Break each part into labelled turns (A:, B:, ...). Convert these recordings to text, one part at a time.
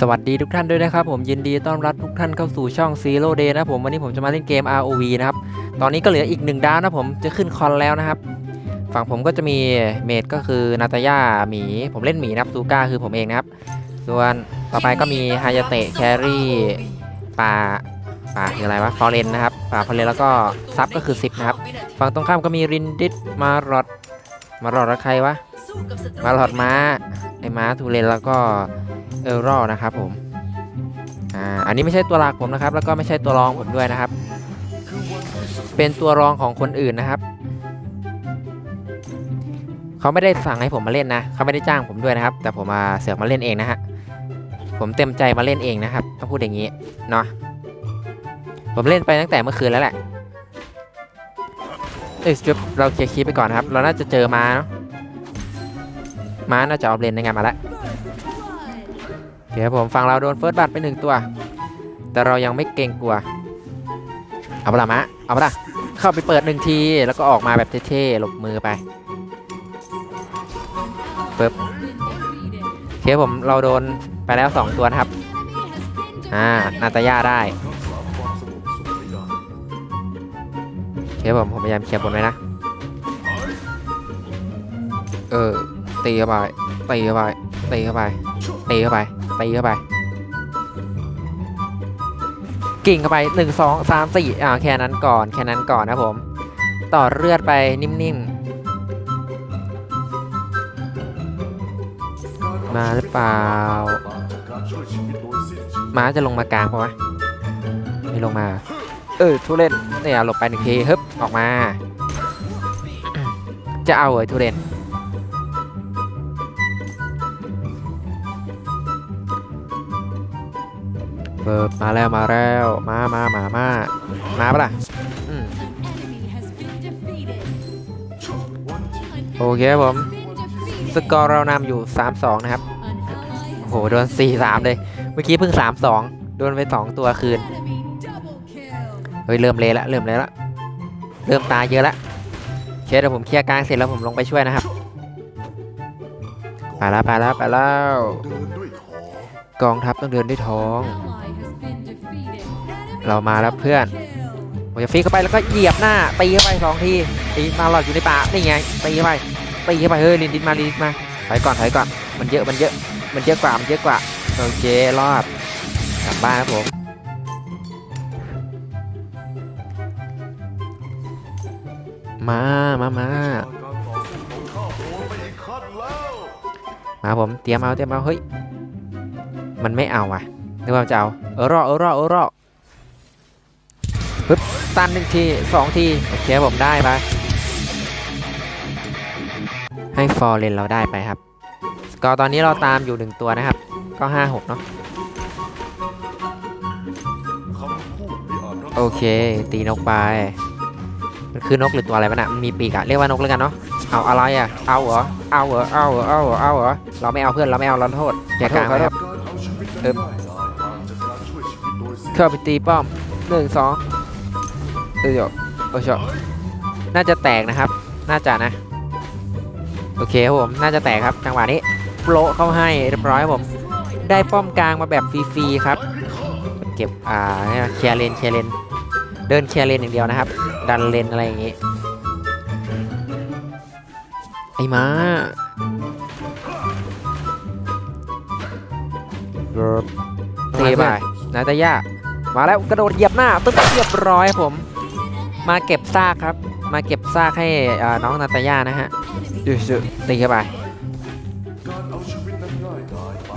A: สวัสดีทุกท่านด้วยนะครับผมยินดีต้อนรับทุกท่านเข้าสู่ช่อง Zero Day นะผมวันนี้ผมจะมาเล่นเกม ROV นะครับตอนนี้ก็เหลืออีกหนึ่งดาวนะผมจะขึ้นคอนแล้วนะครับ ฝั่งผมก็จะมีเมดก็คือนาตาย่าหมีผมเล่นหมีนะครับซูก้าคือผมเองนะครับ ส่วนต่อไปก็มีฮายาเตะแครี่ป่าป่าคืออะไรวะฟอเรนนะครับป่าฟอเรนแล้วก็ซับก็คือซิปนะครับฝั่งตรงข้ามก็มีรินดิสมารอดมารอดแล้วใครวะมาหลอดม้าไอ้ม้าทูเรนแล้วก็ เออรอนะครับผมอ่าอันนี้ไม่ใช่ตัวหลักผมนะครับ แล้วก็ไม่ใช่ตัวรองผมด้วยนะครับ เป็นตัวรองของคนอื่นนะครับเขาไม่ได้สั่งให้ผมมาเล่นนะเขาไม่ได้จ้างผมด้วยนะครับ แต่ผมมาเสือกมาเล่นเองนะฮะผมเต็มใจมาเล่นเองนะครับต้องพูดอย่างนี้เนาะผมเล่นไปตั้งแต่เมื่อคืนแล้วแหละเอ้ยจุ๊บเราเคลียร์คลิปไปก่อนครับ เราน่าจะเจอมาเนาะม้าน่าจะออฟเลนในงานมาแล้ว เคครับผมฝั่งเราโดนเฟิร์สบัตไปหนึ่งตัว แต่เรายังไม่เกรงกลัว เอาปะละมะ เอาปะละเข้าไปเปิดหนึ่งที แล้วก็ออกมาแบบเท่ๆหลบมือไปปึ๊บโอเคผมเราโดนไปแล้ว 2 ตัวนะครับ อ่า นาตาย่าได้โอเคผมผมพยายามเคลียร์บนไว้นะ เออตีเข้าไปตีเข้าไปตีเข้าไป ตีเข้าไปตีเข้าไป กิ่งเข้าไปหนึ่งสองสามสี่อ่าแค่นั้นก่อนแค่นั้นก่อนนะผม ต่อเลือดไปนิ่มๆ มาหรือเปล่าม้าจะลงมากลางปะวะไม่ลงมา เออทุเรนเนี่ยหลบไปหนึ่งทีฮึบออกมา จะเอาเหรอทุเรน เปิบมาแล้วมาแล้วมามามามามาปะล่ะอืมโอเคครับผม สกอร์เรานำอยู่ 3-2 นะครับ โอ้โห โดน 4-3 เลย เมื่อกี้เพิ่ง 3-2 โดนไป 2 ตัวคืน เฮ้ย เริ่มเละละ เริ่มเละละ เริ่มตายเยอะละโอเคเดี๋ยวผมเคลียร์กลางเสร็จแล้วผมลงไปช่วยนะครับ ไปแล้วไปแล้วไปแล้ว กองทัพต้องเดินด้วยท้อง เรามาแล้วเพื่อนผมจะฟิกเข้าไปแล้วก็เหยียบหน้าตีเข้าไปสองทีตีมาหลอดอยู่ในป่านี่ไงตีเข้าไปตีเข้าไปเฮ้ยลินดินมาลินดินมาถอยก่อนถอยก่อนมันเยอะมันเยอะมันเยอะกว่ามันเยอะกว่าโอเครอดกลับบ้านครับผมมามามามาผมเตรียมเอาเตรียมเอาเฮ้ย มันไม่เอาอะนึกว่าจะเอาเออรอเออรอเออรอปึ๊บตันหนึ่งทีสองทีโอเคผมได้ไปให้ฟอร์เรนเราได้ไปครับสกอร์ตอนนี้เราตามอยู่หนึ่งตัวนะครับ ก็5-6เนาะโอเค ตีนกไป มันคือนกหรือตัวอะไรวะน่ะมันมีปีกอะเรียกว่านกแล้วกันเนาะเอาอะไรอะเอาเหรอเอาเหรอเอาเหรอเอาเหรอเอาเหรอเราไม่เอาเพื่อนเราไม่เอาเราโทษแกกลางครับ เข้าไปตีป้อมหนึ่งสองเดี๋ยวโอ้ชอน่าจะแตกนะครับ น่าจะนะ โอเคครับผม น่าจะแตกครับ จังหวะนี้โปรเข้าให้เรียบร้อยครับผม ได้ป้อมกลางมาแบบฟรีๆครับ เก็บ อ่าเคลียร์เลนเคลียร์เลน เดินเคลียร์เลนอย่างเดียวนะครับ ดันเลนอะไรอย่างงี้ ไอ้มา ตะไปนาตาย่ามาแล้วกระโดดเหยียบหน้าตึ๊บเรียบร้อยครับผม มาเก็บซากครับ มาเก็บซากให้อ่าน้องนาตาย่านะฮะดูสิตีเข้าไป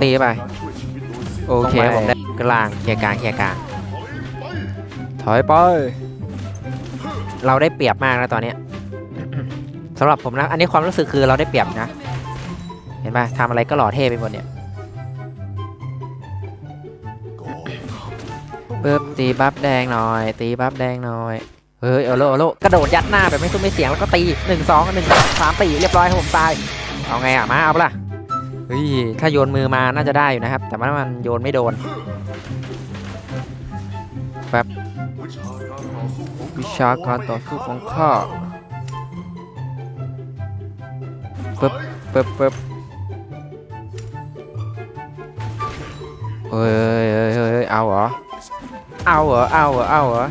A: ตีเข้าไปโอเคผมได้กลางเคลียร์กลางเคลียร์กลาง ถอยไป เราได้เปรียบมากนะตอนเนี้ยสำหรับผมนะ อันนี้ความรู้สึกคือเราได้เปรียบนะ เห็นป่ะทำอะไรก็หล่อเท่ไปหมดเนี่ย ปึ๊บตีบัฟแดงหน่อย ตีบัฟแดงหน่อยเฮ้ยเอาโลเอาโลกระโดดยัดหน้าแบบไม่ซุ้มไม่เสียงแล้วก็ตีหนึ่งสองหนึ่งสองสามตีเรียบร้อยครับผมตายเอาไงอะมาเอาปะล่ะเฮ้ยถ้าโยนมือมาน่าจะได้อยู่นะครับ แต่ว่ามันโยนไม่โดนแบบวิชาการต่อสู้ของข้าปึ๊บปึ๊บปึ๊บเฮ้ยเฮ้ยเฮ้ยเฮ้ยเอาเหรอ เอาเหรอ เอาเหรอ เอาเหรอ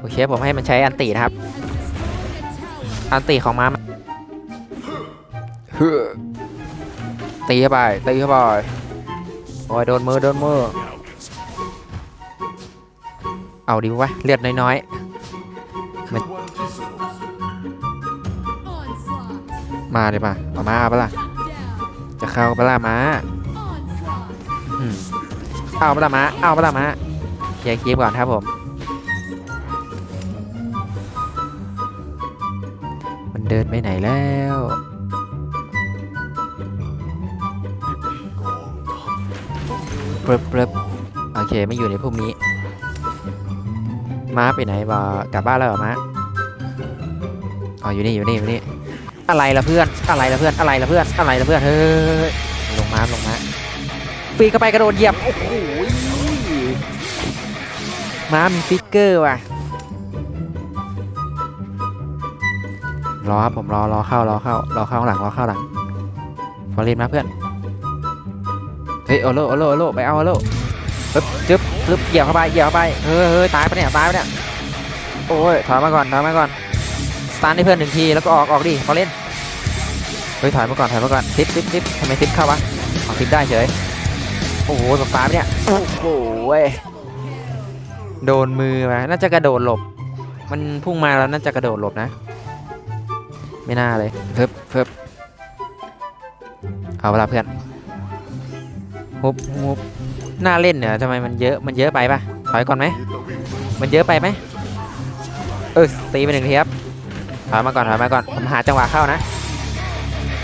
A: โอเคผมให้มันใช้อันตินะครับ อันติของม้ามันเฮ้อตีเข้าไป ตีเข้าไป โอ้ยโดนมือ โดนมือ เอาดิวะ เลือดน้อยๆมาเลยป่ะเอามาเอาปะล่ะ จะเข้าปะล่ะมาเอาปะล่ะมาเอาปะล่ะมา เคลียร์คลิปก่อนครับผม มันเดินไปไหนแล้วเปรบเปรบโอเคไม่อยู่ในพวกนี้ ม้าไปไหนบ่กลับบ้านแล้วเหรอม้าอ๋ออยู่นี่อยู่นี่อยู่นี่อะไรล่ะเพื่อนอะไรล่ะเพื่อนอะไรล่ะเพื่อนอะไรล่ะเพื่อนเฮ้ยลงมาลงมาปีนเข้าไปกระโดดเหยียบโอ้โห ม้ามีฟิกเกอร์ว่ะ รอครับผมรอรอเข้ารอเข้ารอเข้าข้างหลังรอเข้าหลังฟอร์เรนมาเพื่อน เฮ้ยโอโลโอโลโอโลไปเอาโอโลปึ๊บจึ๊บปึ๊บเหยียบเข้าไปเหยียบเข้าไปเฮ้ยเฮ้ยตายปะเนี่ยตายปะเนี่ยโอ้ยถอยมาก่อนถอยมาก่อนสตาร์ทให้เพื่อนหนึ่งทีแล้วก็ออกออกดิฟอร์เรนเฮ้ยถอยมาก่อนถอยมาก่อนซิปซิปซิปทำไมซิปเข้าวะออกซิปได้เฉยโอ้โหตกตายปะเนี่ยโอ้โห โดนมือมาน่าจะกระโดดหลบ มันพุ่งมาแล้วน่าจะกระโดดหลบนะ ไม่น่าเลยเพิ่บเพิ่บเอาเวลาเพื่อนฮุบฮุบน่าเล่นเนี่ยทำไมมันเยอะมันเยอะไปปะถอยก่อนไหมมันเยอะไปไหมเออตีไปหนึ่งทีครับถอยมาก่อนถอยมาก่อนผมหาจังหวะเข้านะ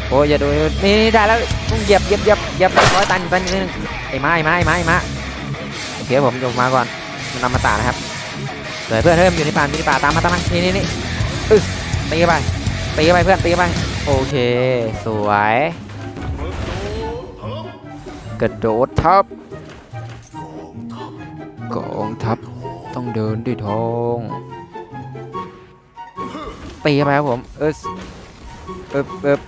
A: โอ้ยอย่าดูนี่นี่ได้แล้วต้องเหยียบเหยียบเหยียบเหยียบร้อยตันตันนิดนึงไอ้ไม้ไอ้ไม้ไอ้ไม้ไอ้ไม้โอเคผมยกมาก่อน มันนำมาตานะครับเดี๋ยวเพื่อนเพิ่มอยู่ในป่าอยู่ในป่าตามมาตามมานี่นี่นี่อึตีไปตีไปเพื่อนตีไปโอเค สวยกระโดดทับกองทัพต้องเดินด้วยทองตีไปครับผมเออเอบเอบ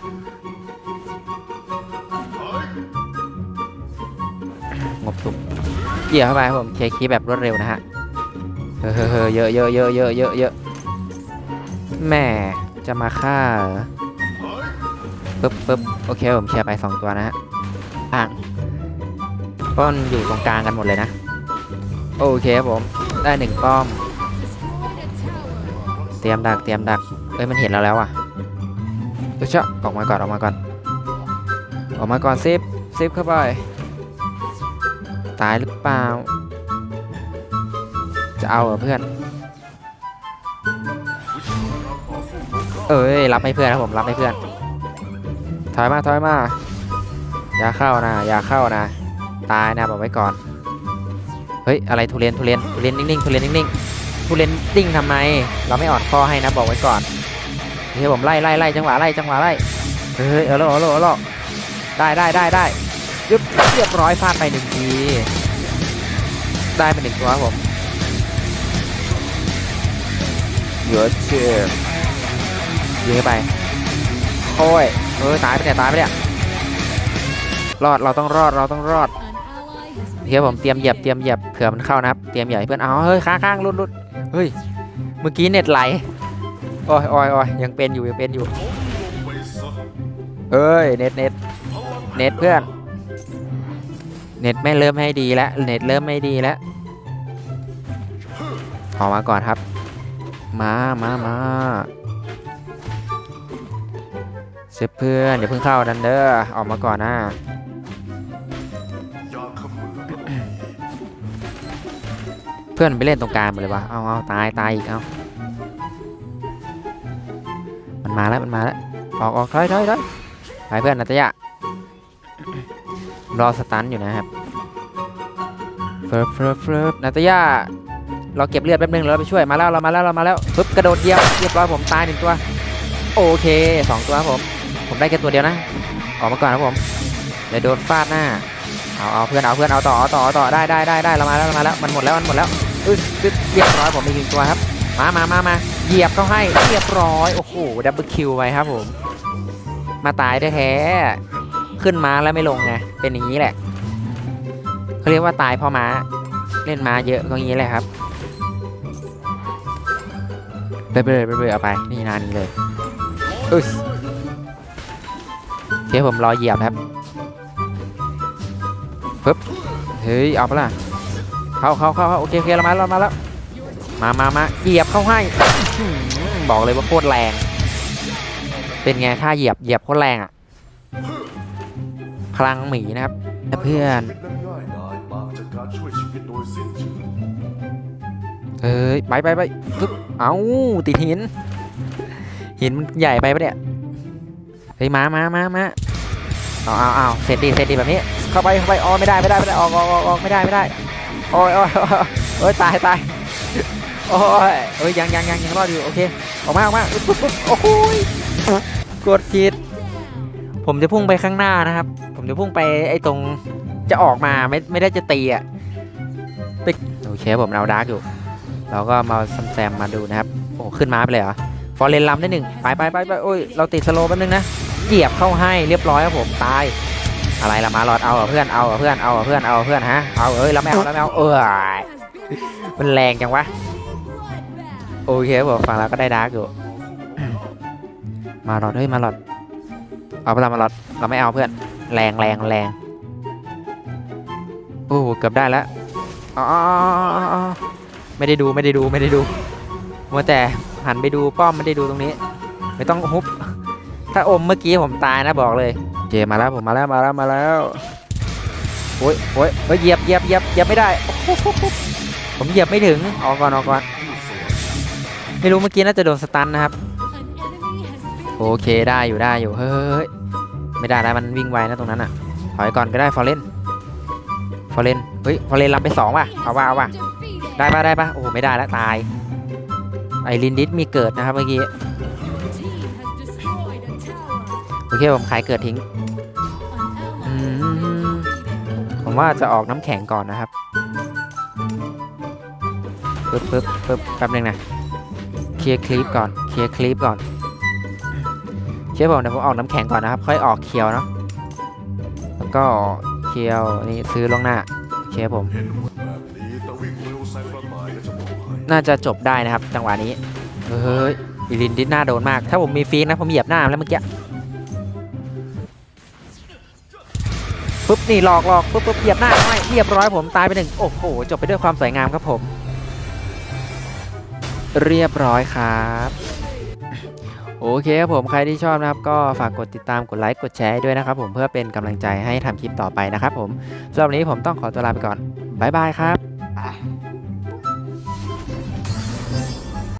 A: งบสุก เหยียบเข้าไปครับผมเคลียร์คีแบบรวดเร็วนะฮะเฮ้ยเยอะเยอะเยอะเยอะเยอะเยอะแหม่จะมาฆ่าเหรอปึ๊บปึ๊บโอเคผมเคลียร์ไปสองตัวนะฮะอ่างป้อนอยู่ตรงกลางกันหมดเลยนะโอเคครับผมได้หนึ่งป้อม เตรียมดักเตรียมดักเอ้ยมันเห็นเราแล้วอะเดี๋ยวเชาะออกมาก่อนออกมาก่อนออกมาก่อนซิปซิปเข้าไป ปล่า จะเอาเหรอเพื่อน เอ้ย รับให้เพื่อนครับผม รับให้เพื่อน ถอยมาถอยมา อย่าเข้านะ อย่าเข้านะ ตายนะบอกไว้ก่อน เฮ้ย อะไรทุเรียนทุเรียนทุเรียนนิ่งๆทุเรียนนิ่งๆทุเรียนติ้งทำไม เราไม่ออนข้อให้นะบอกไว้ก่อนเฮ้ยผมไล่ไล่ไล่จังหวะไล่จังหวะไล่ เฮ้ยเออโลเออโลเออโลได้ได้ได้ได้ยึบเรียบร้อยฟาดไปหนึ่งที ได้เป็นหนึ่งตัวครับผมเยอะเชื่อยิงเข้าไปโอ้ยเออตายไปเนี่ยตายไปเนี่ยรอดเราต้องรอดเราต้องรอดเดี๋ยวผมเตรียมเหยียบเตรียมเหยียบเผื่อมันเข้านะครับเตรียมเหยียบเพื่อนเอาเฮ้ยค้างค้างรุดรุดเฮ้ยเมื่อกี้เน็ตไหลโอ้ยโอ้ยโอ้ยยังเป็นอยู่ยังเป็นอยู่เอ้ยเน็ตเน็ตเน็ตเพื่อน เน็ตไม่เริ่มให้ดีแล้วเน็ตเริ่มไม่ดีแล้วออกมาก่อนครับ มามามาเซฟเพื่อนเดี๋ยวเพิ่งเข้าดันเดอร์ออกมาก่อนนะเพื่อนไปเล่นตรงกลางหมดเลยวะเอาเอาตายตายอีกเอามันมาแล้วมันมาแล้วออกออกถอยถอยถอยไปเพื่อนนัตยะ รอสตันอยู่นะครับเฟิร์ฟเฟิร์ฟเฟิร์ฟนัตยะเราเก็บเลือดแป๊บนึงแล้วเราไปช่วยมาแล้วเรามาแล้วเรามาแล้วปึ๊บกระโดดเดียวเรียบร้อยผมตายหนึ่งตัว โอเคสองตัวครับผม ผมได้แค่ตัวเดียวนะ ออกมาก่อนครับผมเดี๋ยวโดนฟาดหน้าเอาเอาเพื่อนเอาเพื่อนเอาต่อเอาต่อต่อได้ได้ได้ได้เรามาแล้วเรามาแล้วมันหมดแล้วมันหมดแล้วอึดอึดเรียบร้อยผมมีหนึ่งตัวครับมามามามาเหยียบเข้าให้เรียบร้อยโอ้โหดับเบิลคิวไปครับผม มาตายได้แท้ ขึ้นมาแล้วไม่ลงไงเป็นอย่างนี้แหละเขาเรียกว่าตายเพราะม้าเล่นม้าเยอะก็งี้แหละครับเบื่อเบื่อเบื่อเออาไปนี่นานี้เลยอึสโอเคผมรอเหยียบครับปึ๊บเฮ้ยเอาปะล่ะเข้าเข้าเข้าโอเคโอเคเรามาเรามาแล้วมามามาเหยียบเข้าให้บอกเลยว่าโคตรแรง เป็นไงถ้าเหยียบเหยียบโคตรแรงอะ พลังหมีนะครับเพื่อน
B: เชิง
A: เฮ้ยไปไปไปึ๊บเอาติดหินหินมันใหญ่ไปปะเนี่ยเฮ้ยมามามามาเอาเอาเอาเสร็จดีเสร็จดีแบบนี้ เข้าไปเข้าไปอ๋อไม่ได้ไม่ได้ไม่ได้ออกออกออกไม่ได้ไม่ได้โอ้ยโอ้ยโอ้ยโอ้ยตายตายโอ้ยเอ้ยยังยังยังยังรอดอยู่โอเคออกมาออกมาปึ๊บปึ๊บโอ้ยกดผิดผมจะพุ่งไปข้างหน้านะครับ ผมจะพุ่งไปไอ้ตรงจะออกมาไม่ไม่ได้จะตีอะไปโอเคผมเอาดาร์กอยู่เราก็มาแซมมาดูนะครับโอ้ขึ้นมาไปเลยเหรอฟอร์เรนลำได้หนึ่งไปไปไปไปโอ้ยเราติดสโลว์แป๊บนึงนะเหยียบเข้าให้เรียบร้อยครับผมตายอะไรละมาหลอดเอาเพื่อนเอาเพื่อนเอาเพื่อนเอาเพื่อนฮะเอาเอ้ยเราไม่เอาเราไม่เอาเออมันแรงจังวะโอเคผมฝั่งเราก็ได้ดาร์กอยู่มาหลอดเฮ้ยมาหลอดเอาไปละมาหลอดเราไม่เอาเพื่อน แรงแรงแรงโอ้โหเกือบได้แล้วอ๋อไม่ได้ดูไม่ได้ดูไม่ได้ดูมัวแต่หันไปดูป้อมไม่ได้ดูตรงนี้ ไม่ต้องฮุบถ้าอมเมื่อกี้ผมตายนะบอกเลยเจมาแล้วผมมาแล้วมาแล้วมาแล้วโอ้ยโอ้ยเฮ้ยเหยียบเหยียบเหยียบเหยียบไม่ได้ ผมเหยียบไม่ถึงออกก่อนออกก่อนไม่รู้เมื่อกี้น่าจะโดนสตันนะครับ โอเคได้อยู่ได้อยู่เฮ้ย ไม่ได้แล้วมันวิ่งไวนะตรงนั้นอะ ถอยก่อนก็ได้ฟอร์เรนฟอร์เรนเฮ้ยฟอร์เรนลำไปสองว่ะเอาว่ะเอาว่ะได้ปะได้ปะโอ้โหไม่ได้แล้วตายไอรินดิสมีเกิดนะครับเมื่อกี้โอเคผมขายเกิดทิ้งผมว่าจะออกน้ำแข็งก่อนนะครับปึ๊บปึ๊บปึ๊บแป๊บนึงนะเคลียร์คลิปก่อนเคลียร์คลิปก่อน ชื่ผมเดี๋ยวผมออกน้ำแข็งก่อนนะครับ ค่อยออกเคียวเนาะแล้วก็เคียวนี่ซื้อล่วงหน้าเชื่อผม
B: น่าจะ
A: จบได้นะครับ จังหวะนี้เฮ้ยอีลินดิสหน้าโดนมาก ถ้าผมมีฟีกนะผมเหยียบหน้ามันแล้วเมื่อกี้ปุ๊บนี่หลอกหลอกปุ๊บปุ๊บเหยียบหน้าไม่เรียบร้อยผมตายไปหนึ่งโอ้โหจบไปด้วยความสวยงามครับผม เรียบร้อยครับ โอเคครับผมใครที่ชอบนะครับก็ฝากกดติดตามกดไลค์กดแชร์ด้วยนะครับผมเพื่อเป็นกำลังใจให้ทำคลิปต่อไปนะครับผมสำหรับวันนี้ผมต้องขอตัวลาไปก่อนบ๊ายบายครับ